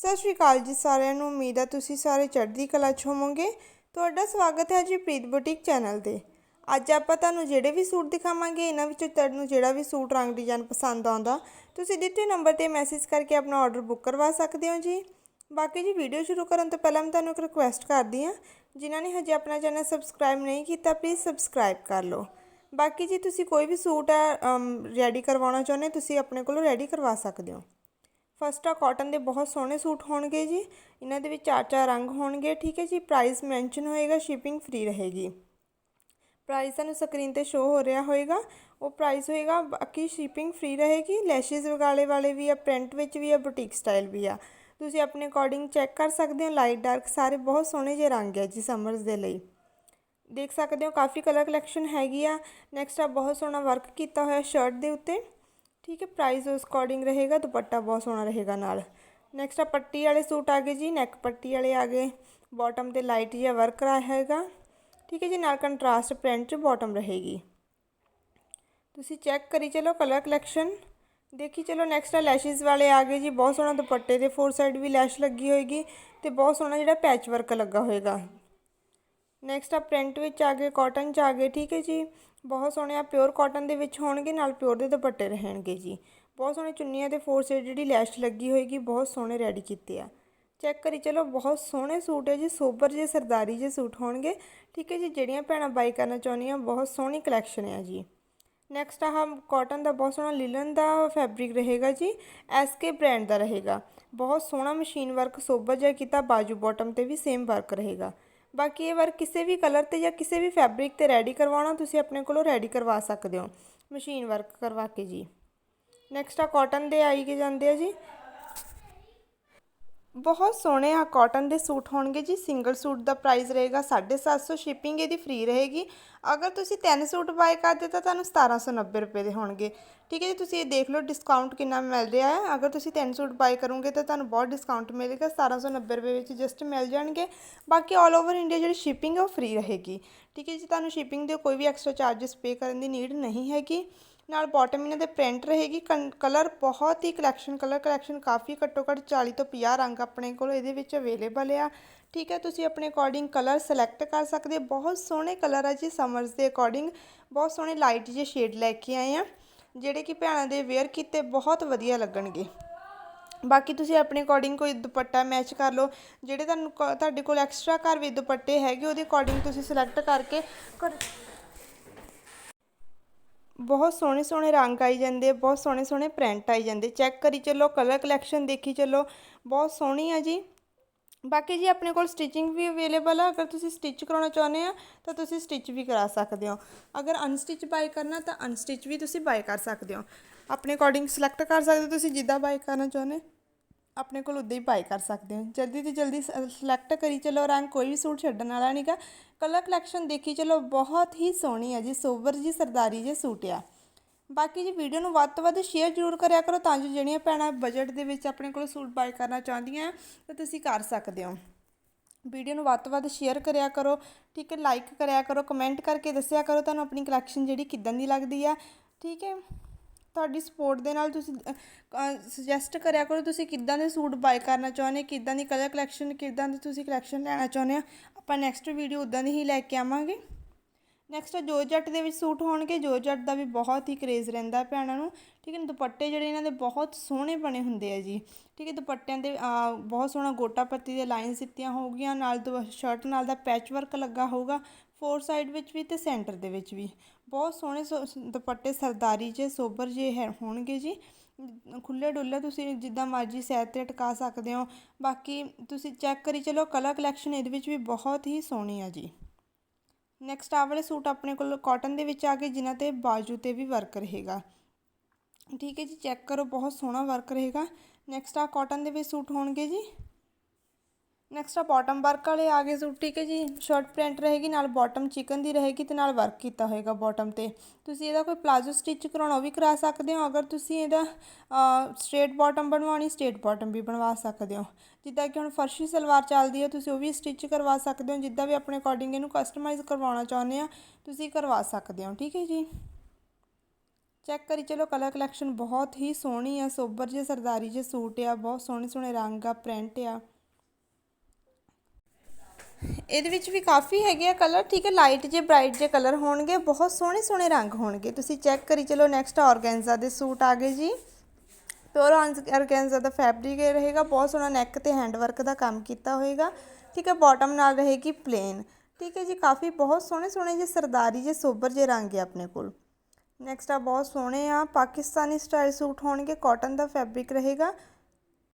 ਸਤਿ ਸ਼੍ਰੀ ਅਕਾਲ ਜੀ ਸਾਰਿਆਂ ਨੂੰ, ਉਮੀਦ ਹੈ ਤੁਸੀਂ ਸਾਰੇ ਚੜ੍ਹਦੀ ਕਲਾ 'ਚ ਹੋਵੋਗੇ। ਤੁਹਾਡਾ ਸਵਾਗਤ ਹੈ ਜੀ ਪ੍ਰੀਤ ਬੁਟੀਕ ਚੈਨਲ ਤੇ। ਅੱਜ ਆਪਾਂ ਤੁਹਾਨੂੰ ਜਿਹੜੇ ਵੀ ਸੂਟ ਦਿਖਾਵਾਂਗੇ, ਇਹਨਾਂ ਵਿੱਚੋਂ ਤੁਹਾਨੂੰ ਜਿਹੜਾ ਵੀ ਸੂਟ ਰੰਗ ਡਿਜ਼ਾਈਨ ਪਸੰਦ ਆਉਂਦਾ, ਤੁਸੀਂ ਦਿੱਤੇ ਨੰਬਰ ਤੇ ਮੈਸੇਜ ਕਰਕੇ ਆਪਣਾ ਆਰਡਰ ਬੁੱਕ ਕਰਵਾ ਸਕਦੇ ਹੋ ਜੀ। ਬਾਕੀ ਜੀ ਵੀਡੀਓ ਸ਼ੁਰੂ ਕਰਨ ਤੋਂ ਪਹਿਲਾਂ ਮੈਂ ਤੁਹਾਨੂੰ ਇੱਕ ਰਿਕੁਐਸਟ ਕਰਦੀ ਹਾਂ, ਜਿਨ੍ਹਾਂ ਨੇ ਹਜੇ ਆਪਣਾ ਚੈਨਲ ਸਬਸਕ੍ਰਾਈਬ ਨਹੀਂ ਕੀਤਾ ਪਲੀਜ਼ ਸਬਸਕ੍ਰਾਈਬ ਕਰ ਲਓ। ਬਾਕੀ ਜੀ ਤੁਸੀਂ ਕੋਈ ਵੀ ਸੂਟ ਹੈ ਰੈਡੀ ਕਰਵਾਉਣਾ ਚਾਹੁੰਦੇ ਤੁਸੀਂ ਆਪਣੇ ਕੋਲੋਂ ਰੈਡੀ ਕਰਵਾ ਸਕਦੇ ਹੋ। ਫਸਟ ਆ ਕਾਟਨ ਦੇ ਬਹੁਤ ਸੋਹਣੇ ਸੂਟ ਹੋਣਗੇ ਜੀ। ਇਹਨਾਂ ਦੇ ਵਿੱਚ ਚਾਰ ਚਾਰ ਰੰਗ ਹੋਣਗੇ, ਠੀਕ ਹੈ ਜੀ। ਪ੍ਰਾਈਸ ਮੈਂਸ਼ਨ ਹੋਏਗਾ ਸ਼ਿਪਿੰਗ ਫ੍ਰੀ ਰਹੇਗੀ। ਪ੍ਰਾਈਸ ਤੁਹਾਨੂੰ ਸਕਰੀਨ ਤੇ ਸ਼ੋ ਹੋ ਰਿਹਾ ਹੋਏਗਾ। ਉਹ ਪ੍ਰਾਈਸ ਹੋਏਗਾ, ਬਾਕੀ ਸ਼ਿਪਿੰਗ ਫ੍ਰੀ ਰਹੇਗੀ। ਲੈਸ਼ਿਸ ਵਗਾਲੇ ਵਾਲੇ ਵੀ ਆ ਪ੍ਰਿੰਟ ਵਿੱਚ ਵੀ ਆ ਬੁਟੀਕ ਸਟਾਈਲ ਵੀ ਆ। ਤੁਸੀਂ ਆਪਣੇ ਅਕੋਰਡਿੰਗ ਚੈੱਕ ਕਰ ਸਕਦੇ ਹੋ। ਲਾਈਟ ਡਾਰਕ ਸਾਰੇ ਬਹੁਤ ਸੋਹਣੇ ਜਿਹੇ ਰੰਗ ਹੈ ਜੀ ਸਮਰਸ ਦੇ ਲਈ। ਦੇਖ ਸਕਦੇ ਹੋ, ਕਾਫੀ ਕਲਰ ਕਲੈਕਸ਼ਨ ਹੈਗੀ ਆ। ਨੈਕਸਟ ਆ ਬਹੁਤ ਸੋਹਣਾ ਵਰਕ ਕੀਤਾ ਹੋਇਆ ਸ਼ਰਟ ਦੇ ਉੱਤੇ। ਠੀਕ ਹੈ ਪ੍ਰਾਈਸ ਉਸ ਅਕੋਰਡਿੰਗ ਰਹੇਗਾ, ਦੁਪੱਟਾ ਬਹੁਤ ਸੋਹਣਾ ਰਹੇਗਾ ਨਾਲ। ਨੈਕਸਟ ਆ ਪੱਟੀ ਵਾਲੇ ਸੂਟ ਆ ਗਏ ਜੀ ਨੈਕ ਪੱਟੀ ਵਾਲੇ ਆ ਗਏ। ਬਾਟਮ ਤੇ ਲਾਈਟ ਜਿਹਾ ਵਰਕ ਕਰਾਇਆ ਹੈਗਾ। ਠੀਕ ਹੈ ਜੀ, ਨਾਲ ਕੰਟਰਾਸਟ ਪ੍ਰਿੰਟ ਚ ਬਾਟਮ ਰਹੇਗੀ। ਤੁਸੀਂ ਚੈੱਕ ਕਰੀ ਚਲੋ ਕਲਰ ਕਲੈਕਸ਼ਨ ਦੇਖੀ ਚਲੋ ਨੈਕਸਟ ਆ ਲੈਸ਼ਿਸ ਵਾਲੇ ਆ ਗਏ ਜੀ, ਬਹੁਤ ਸੋਹਣਾ ਦੁਪੱਟੇ ਦੇ ਫੋਰ ਸਾਈਡ ਵੀ ਲੈਸ਼ ਲੱਗੀ ਹੋਏਗੀ ਤੇ ਬਹੁਤ ਸੋਹਣਾ ਜਿਹੜਾ ਪੈਚ ਵਰਕ ਲੱਗਾ ਹੋਏਗਾ। ਨੈਕਸਟ ਆ ਪ੍ਰਿੰਟ ਵਿੱਚ ਆ ਗਏ ਕਾਟਨ ਚ ਆ ਗਏ, ਠੀਕ ਹੈ ਜੀ? ਬਹੁਤ ਸੋਹਣੇ ਆ ਪਿਓਰ ਕਾਟਨ ਦੇ ਵਿੱਚ ਹੋਣਗੇ, ਨਾਲ ਪਿਓਰ ਦੇ ਦੁਪੱਟੇ ਰਹਿਣਗੇ ਜੀ। ਬਹੁਤ ਸੋਹਣੇ ਚੁੰਨੀਆਂ ਦੇ ਫੋਰ ਸਾਈਡ ਜਿਹੜੀ ਲੈਸ਼ ਲੱਗੀ ਹੋਏਗੀ, ਬਹੁਤ ਸੋਹਣੇ ਰੈਡੀ ਕੀਤੇ ਆ। ਚੈੱਕ ਕਰੀ, ਚਲੋ, ਬਹੁਤ ਸੋਹਣੇ ਸੂਟ ਹੈ ਜੀ, ਸੋਬਰ ਜੇ ਸਰਦਾਰੀ ਜੇ ਸੂਟ ਹੋਣਗੇ। ਠੀਕ ਹੈ ਜੀ, ਜਿਹੜੀਆਂ ਭੈਣਾਂ ਬਾਈ ਕਰਨਾ ਚਾਹੁੰਦੀਆਂ, ਬਹੁਤ ਸੋਹਣੀ ਕਲੈਕਸ਼ਨ ਹੈ ਜੀ। ਨੈਕਸਟ ਆਹ ਕਾਟਨ ਦਾ ਬਹੁਤ ਸੋਹਣਾ ਲਿਲਨ ਦਾ ਫੈਬਰਿਕ ਰਹੇਗਾ ਜੀ ਐਸਕੇ ਬ੍ਰਾਂਡ ਦਾ ਰਹੇਗਾ। ਬਹੁਤ ਸੋਹਣਾ ਮਸ਼ੀਨ ਵਰਕ ਸੋਬਰ ਜਿਹਾ ਕੀਤਾ, ਬਾਜੂ ਬਾਟਮ ਤੇ ਵੀ ਸੇਮ ਵਰਕ ਰਹੇਗਾ। ਬਾਕੀ ਇਹ ਵਰਕ ਕਿਸੇ ਵੀ ਕਲਰ ਤੇ ਜਾਂ ਕਿਸੇ ਵੀ ਫੈਬਰਿਕ ਤੇ ਰੈਡੀ ਕਰਵਾਉਣਾ, ਤੁਸੀਂ ਆਪਣੇ ਕੋਲੋਂ ਰੈਡੀ ਕਰਵਾ ਸਕਦੇ ਹੋ। ਮਸ਼ੀਨ ਵਰਕ ਕਰਵਾ ਕੇ ਜੀ। ਨੈਕਸਟ ਆ ਕਾਟਨ ਦੇ ਆਈ ਕੇ ਜਾਂਦੇ ਆ ਜੀ। ਬਹੁਤ ਸੋਹਣੇ ਆ ਕਾਟਨ ਦੇ ਸੂਟ ਹੋਣਗੇ ਜੀ ਸਿੰਗਲ ਸੂਟ ਦਾ ਪ੍ਰਾਈਸ ਰਹੇਗਾ 750 ਸ਼ਿਪਿੰਗ ਇਹਦੀ ਫ੍ਰੀ ਰਹੇਗੀ। ਅਗਰ ਤੁਸੀਂ ਤਿੰਨ ਸੂਟ ਬਾਏ ਕਰਦੇ ਤਾਂ ਤੁਹਾਨੂੰ 1790 ਰੁਪਏ ਦੇ ਹੋਣਗੇ। ਠੀਕ ਹੈ ਜੀ, ਤੁਸੀਂ ਇਹ ਦੇਖ ਲਓ ਡਿਸਕਾਊਂਟ ਕਿੰਨਾ ਮਿਲ ਰਿਹਾ ਹੈ। ਅਗਰ ਤੁਸੀਂ ਤਿੰਨ ਸੂਟ ਬਾਏ ਕਰੋਗੇ, ਤਾਂ ਤੁਹਾਨੂੰ ਬਹੁਤ ਡਿਸਕਾਊਂਟ ਮਿਲੇਗਾ 1790 ਰੁਪਏ ਵਿੱਚ ਜਸਟ ਮਿਲ ਜਾਣਗੇ। ਬਾਕੀ ਆਲ ਓਵਰ ਇੰਡੀਆ ਜਿਹੜੀ ਸ਼ਿਪਿੰਗ ਹੈ, ਉਹ ਫ੍ਰੀ ਰਹੇਗੀ। ਠੀਕ ਹੈ ਜੀ, ਤੁਹਾਨੂੰ ਸ਼ਿਪਿੰਗ ਦੇ ਕੋਈ ਵੀ ਐਕਸਟਰਾ ਚਾਰजेस ਪੇ ਕਰਨ ਦੀ ਨੀਡ ਨਹੀਂ ਹੈਗੀ। ਨਾਲ ਬਾਟਮ ਇਹਨਾਂ ਦੇ ਪ੍ਰਿੰਟ ਰਹੇਗੀ ਕਲਰ ਬਹੁਤ ਹੀ ਕਲੈਕਸ਼ਨ ਕਲਰ ਕਲੈਕਸ਼ਨ ਕਾਫੀ ਘੱਟੋ ਘੱਟ 40 ਤੋਂ 50 ਰੰਗ ਆਪਣੇ ਕੋਲ ਇਹਦੇ ਵਿੱਚ ਅਵੇਲੇਬਲ ਆ। ਠੀਕ ਹੈ, ਤੁਸੀਂ ਆਪਣੇ ਅਕੋਰਡਿੰਗ ਕਲਰ ਸਿਲੈਕਟ ਕਰ ਸਕਦੇ ਹੋ। ਬਹੁਤ ਸੋਹਣੇ ਕਲਰ ਆ ਜੀ ਸਮਰਸ ਦੇ ਅਕੋਰਡਿੰਗ ਬਹੁਤ ਸੋਹਣੇ ਲਾਈਟ ਜਿਹੇ ਸ਼ੇਡ ਲੈ ਕੇ ਆਏ ਆ, ਜਿਹੜੇ ਕਿ ਭੈਣਾਂ ਦੇ ਵੇਅਰ ਕੀਤੇ ਬਹੁਤ ਵਧੀਆ ਲੱਗਣਗੇ। ਬਾਕੀ ਤੁਸੀਂ ਆਪਣੇ ਅਕੋਰਡਿੰਗ ਕੋਈ ਦੁਪੱਟਾ ਮੈਚ ਕਰ ਲਓ, ਜਿਹੜੇ ਤੁਹਾਨੂੰ ਤੁਹਾਡੇ ਕੋਲ ਐਕਸਟਰਾ ਘਰ ਵੀ ਦੁਪੱਟੇ ਹੈਗੇ, ਉਹਦੇ ਅਕੋਰਡਿੰਗ ਤੁਸੀਂ ਸਿਲੈਕਟ ਕਰਕੇ ਬਹੁਤ ਸੋਹਣੇ ਸੋਹਣੇ ਰੰਗ ਆਈ ਜਾਂਦੇ ਬਹੁਤ ਸੋਹਣੇ ਸੋਹਣੇ ਪ੍ਰਿੰਟ ਆਈ ਜਾਂਦੇ ਚੈੱਕ ਕਰੀ ਚੱਲੋ ਕਲਰ ਕਲੈਕਸ਼ਨ ਦੇਖੀ ਚੱਲੋ, ਬਹੁਤ ਸੋਹਣੀ ਆ ਜੀ। ਬਾਕੀ ਜੀ ਆਪਣੇ ਕੋਲ ਸਟਿਚਿੰਗ ਵੀ ਅਵੇਲੇਬਲ ਆ, ਅਗਰ ਤੁਸੀਂ ਸਟਿਚ ਕਰਾਉਣਾ ਚਾਹੁੰਦੇ ਆ, ਤਾਂ ਤੁਸੀਂ ਸਟਿਚ ਵੀ ਕਰਾ ਸਕਦੇ ਹੋ। ਅਗਰ ਅਨਸਟਿਚ ਬਾਈ ਕਰਨਾ, ਤਾਂ ਅਨਸਟਿਚ ਵੀ ਤੁਸੀਂ ਬਾਈ ਕਰ ਸਕਦੇ ਹੋ। ਆਪਣੇ ਅਕੋਰਡਿੰਗ ਸਿਲੈਕਟ ਕਰ ਸਕਦੇ ਹੋ ਤੁਸੀਂ, ਜਿੱਦਾਂ ਬਾਈ ਕਰਨਾ ਚਾਹੁੰਦੇ। ਆਪਣੇ ਕੋਲ ਉਦਾਂ ਹੀ ਬਾਈ ਕਰ ਸਕਦੇ ਹੋ। ਜਲਦੀ ਤੋਂ ਜਲਦੀ ਸਿਲੈਕਟ ਕਰੀ ਚਲੋ ਰੰਗ, ਕੋਈ ਵੀ ਸੂਟ ਛੱਡਣ ਵਾਲਾ ਨਹੀਂਗਾ ਕਲਰ ਕਲੈਕਸ਼ਨ ਦੇਖੀ ਚਲੋ, ਬਹੁਤ ਹੀ ਸੋਹਣੀ ਹੈ ਜੀ, ਸੋਬਰ ਜੀ, ਸਰਦਾਰੀ ਜੇ ਸੂਟ ਆ। ਬਾਕੀ ਜੀ ਵੀਡੀਓ ਨੂੰ ਵੱਧ ਤੋਂ ਵੱਧ ਸ਼ੇਅਰ ਜ਼ਰੂਰ ਕਰਿਆ ਕਰੋ ਤਾਂ ਜੋ ਜਿਹੜੀਆਂ ਭੈਣਾਂ ਬਜਟ ਦੇ ਵਿੱਚ ਆਪਣੇ ਕੋਲ ਸੂਟ ਬਾਈ ਕਰਨਾ ਚਾਹੁੰਦੀਆਂ ਤਾਂ ਤੁਸੀਂ ਕਰ ਸਕਦੇ ਹੋ। ਵੀਡੀਓ ਨੂੰ ਵੱਧ ਤੋਂ ਵੱਧ ਸ਼ੇਅਰ ਕਰਿਆ ਕਰੋ, ਠੀਕ ਹੈ ਲਾਈਕ ਕਰਿਆ ਕਰੋ ਕਮੈਂਟ ਕਰਕੇ ਦੱਸਿਆ ਕਰੋ ਤੁਹਾਨੂੰ ਆਪਣੀ ਕਲੈਕਸ਼ਨ ਜਿਹੜੀ ਕਿਦਾਂ ਦੀ ਲੱਗਦੀ ਆ। ਠੀਕ ਹੈ। ਤੁਹਾਡੀ ਸਪੋਰਟ ਦੇ ਨਾਲ ਤੁਸੀਂ ਸੁਜੈਸਟ ਕਰਿਆ ਕਰੋ ਤੁਸੀਂ ਕਿੱਦਾਂ ਦੇ ਸੂਟ ਬਾਏ ਕਰਨਾ ਚਾਹੁੰਦੇ, ਕਿੱਦਾਂ ਦੀ ਕਲਰ ਕਲੈਕਸ਼ਨ ਕਿੱਦਾਂ ਦੀ ਤੁਸੀਂ ਕਲੈਕਸ਼ਨ ਲੈਣਾ ਚਾਹੁੰਦੇ ਆ ਆਪਾਂ ਨੈਕਸਟ ਵੀਡੀਓ ਉਦਾਂ ਦੀ ਹੀ ਲੈ ਕੇ ਆਵਾਂਗੇ। ਨੈਕਸਟ ਜੋ ਜੱਟ ਦੇ ਵਿੱਚ ਸੂਟ ਹੋਣਗੇ, ਜੋ ਜੱਟ ਦਾ ਵੀ ਬਹੁਤ ਹੀ ਕਰੇਜ਼ ਰਹਿੰਦਾ ਭੈਣਾਂ ਨੂੰ। ਠੀਕ ਹੈ ਦੁਪੱਟੇ ਜਿਹੜੇ ਇਹਨਾਂ ਦੇ ਬਹੁਤ ਸੋਹਣੇ ਬਣੇ ਹੁੰਦੇ ਆ ਜੀ। ਠੀਕ ਹੈ, ਦੁਪੱਟਿਆਂ ਦੇ ਬਹੁਤ ਸੋਹਣਾ ਗੋਟਾ ਪੱਤੀ ਦੇ ਲਾਈਨਸ ਦਿੱਤੀਆਂ ਹੋਊਗੀਆਂ, ਨਾਲ ਸ਼ਰਟ ਨਾਲ ਦਾ ਪੈਚ ਵਰਕ ਲੱਗਾ ਹੋਊਗਾ। ਫੋਰ ਸਾਈਡ ਵਿੱਚ ਵੀ ਤੇ ਸੈਂਟਰ ਦੇ ਵਿੱਚ ਵੀ। ਬਹੁਤ ਸੋਹਣੇ ਦੁਪੱਟੇ ਸਰਦਾਰੀ ਜੇ, ਸੋਬਰ ਜੇ ਹੈ, ਹੋਣਗੇ ਜੀ। ਖੁੱਲੇ ਡੁੱਲੇ ਤੁਸੀਂ ਜਿੱਦਾਂ ਮਰਜ਼ੀ ਸੈਰ ਤੇ ਟਕਾ ਸਕਦੇ ਹੋ। ਬਾਕੀ ਤੁਸੀਂ ਚੈੱਕ ਕਰੀ ਚਲੋ, ਕਲਰ ਕਲੈਕਸ਼ਨ ਇਹਦੇ ਵਿੱਚ ਵੀ ਬਹੁਤ ਹੀ ਸੋਹਣੀ ਆ ਜੀ। ਨੈਕਸਟ ਆ ਵਾਲੇ ਸੂਟ ਆਪਣੇ ਕੋਲ ਕਾਟਨ ਦੇ ਵਿੱਚ ਆ ਗਏ, ਜਿਨ੍ਹਾਂ ਤੇ ਬਾਜੂ ਤੇ ਵੀ ਵਰਕ ਰਹੇਗਾ। ਠੀਕ ਹੈ ਜੀ, ਚੈੱਕ ਕਰੋ, ਬਹੁਤ ਸੋਹਣਾ ਵਰਕ ਰਹੇਗਾ। ਨੈਕਸਟ ਆ ਕਾਟਨ ਦੇ ਵਿੱਚ ਸੂਟ ਹੋਣਗੇ ਜੀ। ਨੈਕਸਟ ਆ ਬਾਟਮ ਵਰਕ ਵਾਲੇ ਆ ਗਏ ਸੂਟ, ਠੀਕ ਹੈ ਜੀ? ਸ਼ਾਰਟ ਪ੍ਰਿੰਟ ਰਹੇਗੀ, ਨਾਲ ਬਾਟਮ ਚਿਕਨ ਦੀ ਰਹੇਗੀ ਤੇ ਨਾਲ ਵਰਕ ਕੀਤਾ ਹੋਏਗਾ ਬਾਟਮ ਤੇ। ਤੁਸੀਂ ਇਹਦਾ ਕੋਈ ਪਲਾਜ਼ੋ ਸਟਿਚ ਕਰਾਉਣਾ ਉਹ ਵੀ ਕਰਾ ਸਕਦੇ ਹੋ, ਅਗਰ ਤੁਸੀਂ ਇਹਦਾ ਸਟ੍ਰੇਟ ਬਾਟਮ ਬਣਵਾਉਣੀ ਸਟ੍ਰੇਟ ਬਾਟਮ ਵੀ ਬਣਵਾ ਸਕਦੇ ਹੋ। ਜਿੱਦਾਂ ਕਿ ਹੁਣ ਫਰਸ਼ੀ ਸਲਵਾਰ ਚੱਲਦੀ ਹੈ, ਤੁਸੀਂ ਉਹ ਵੀ ਸਟਿਚ ਕਰਵਾ ਸਕਦੇ ਹੋ, ਜਿੱਦਾਂ ਵੀ ਆਪਣੇ ਅਕੋਰਡਿੰਗ ਇਹਨੂੰ ਕਸਟਮਾਈਜ਼ ਕਰਵਾਉਣਾ ਚਾਹੁੰਦੇ ਆ, ਤੁਸੀਂ ਕਰਵਾ ਸਕਦੇ ਹੋ, ਠੀਕ ਹੈ ਜੀ? ਚੈੱਕ ਕਰੀ, ਚਲੋ ਕਲਰ ਕਲੈਕਸ਼ਨ ਬਹੁਤ ਹੀ ਸੋਹਣੀ ਆ, ਸੋਬਰ ਜੇ ਸਰਦਾਰੀ ਜੇ ਸੂਟ ਆ, ਬਹੁਤ ਸੋਹਣੇ ਸੋਹਣੇ ਰੰਗ ਆ ਪ੍ਰਿੰਟ ਆ। ਇਹਦੇ ਵਿੱਚ ਵੀ ਕਾਫੀ ਹੈਗੇ ਆ ਕਲਰ ਠੀਕ ਹੈ ਲਾਈਟ ਜੇ ਬ੍ਰਾਈਟ ਜੇ ਕਲਰ ਹੋਣਗੇ, ਬਹੁਤ ਸੋਹਣੇ ਸੋਹਣੇ ਰੰਗ ਹੋਣਗੇ। ਤੁਸੀਂ ਚੈੱਕ ਕਰੀ ਚਲੋ ਨੈਕਸਟ ਆਰਗੈਂਜ਼ਾ ਦੇ ਸੂਟ ਆ ਗਏ ਜੀ। ਪਿਓਰ ਆਰਗੈਂਜ਼ਾ ਦਾ ਫੈਬਰਿਕ ਇਹ ਰਹੇਗਾ, ਬਹੁਤ ਸੋਹਣਾ ਨੈਕ ਤੇ ਹੈਂਡ ਵਰਕ ਦਾ ਕੰਮ ਕੀਤਾ ਹੋਏਗਾ। ਠੀਕ ਹੈ ਬਾਟਮ ਨਾਲ ਰਹੇਗੀ ਪਲੇਨ ਠੀਕ ਹੈ ਜੀ, ਕਾਫੀ ਬਹੁਤ ਸੋਹਣੇ ਸੋਹਣੇ ਜੇ ਸਰਦਾਰੀ ਜੇ ਸੋਬਰ ਜੇ ਰੰਗ ਹੈ ਆਪਣੇ ਕੋਲ। ਨੈਕਸਟ ਆ ਬਹੁਤ ਸੋਹਣੇ ਆ, ਪਾਕਿਸਤਾਨੀ ਸਟਾਈਲ ਸੂਟ ਹੋਣਗੇ ਕਾਟਨ ਦਾ ਫੈਬਰਿਕ ਰਹੇਗਾ।